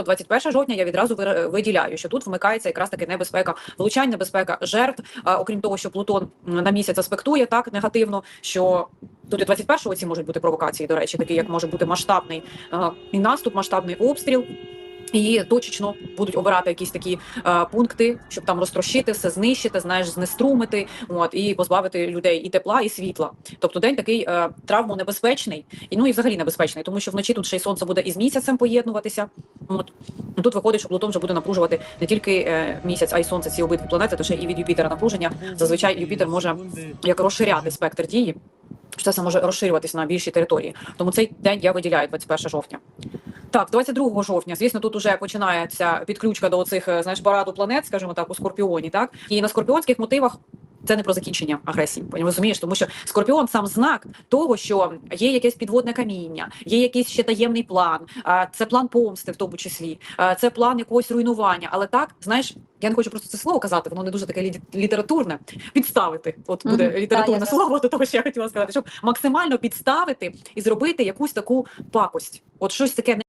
21 жовтня я відразу виділяю, що тут вмикається якраз таки небезпека, влучань, небезпека жертв. Окрім того, що Плутон на місяць аспектує так негативно, що тут і 21-го ці можуть бути провокації, до речі, такі як може бути масштабний і наступ, масштабний обстріл. І точечно будуть обирати якісь такі е, пункти, щоб там розтрощити, все знищити, знаєш, знеструмити, от і позбавити людей і тепла, і світла. Тобто день такий е, травмонебезпечний, і ну і взагалі небезпечний, тому що вночі тут ще й сонце буде із місяцем поєднуватися. Тут виходить, що Плутон вже буде напружувати не тільки е, місяць, а й сонце. Ці обидві планети, то ще і від Юпітера напруження. Зазвичай Юпітер може як розширяти спектр дії. що Це може розширюватись на більші території. Тому цей день я виділяю 21 жовтня. Так, 22 жовтня, звісно, тут уже починається підключка до цих знаєш параду планет, скажімо так, у Скорпіоні. Так і на скорпіонських мотивах це не про закінчення агресії. Розумієш, тому що скорпіон сам знак того, що є якесь підводне каміння, є якийсь ще таємний план. Це план помсти, в тому числі, це план якогось руйнування. Але так, знаєш, я не хочу просто це слово казати, воно не дуже таке літературне. Підставити, от буде Мгм. літературне Так, я слово до того, що я хотіла сказати, щоб максимально підставити і зробити якусь таку пакость. От щось таке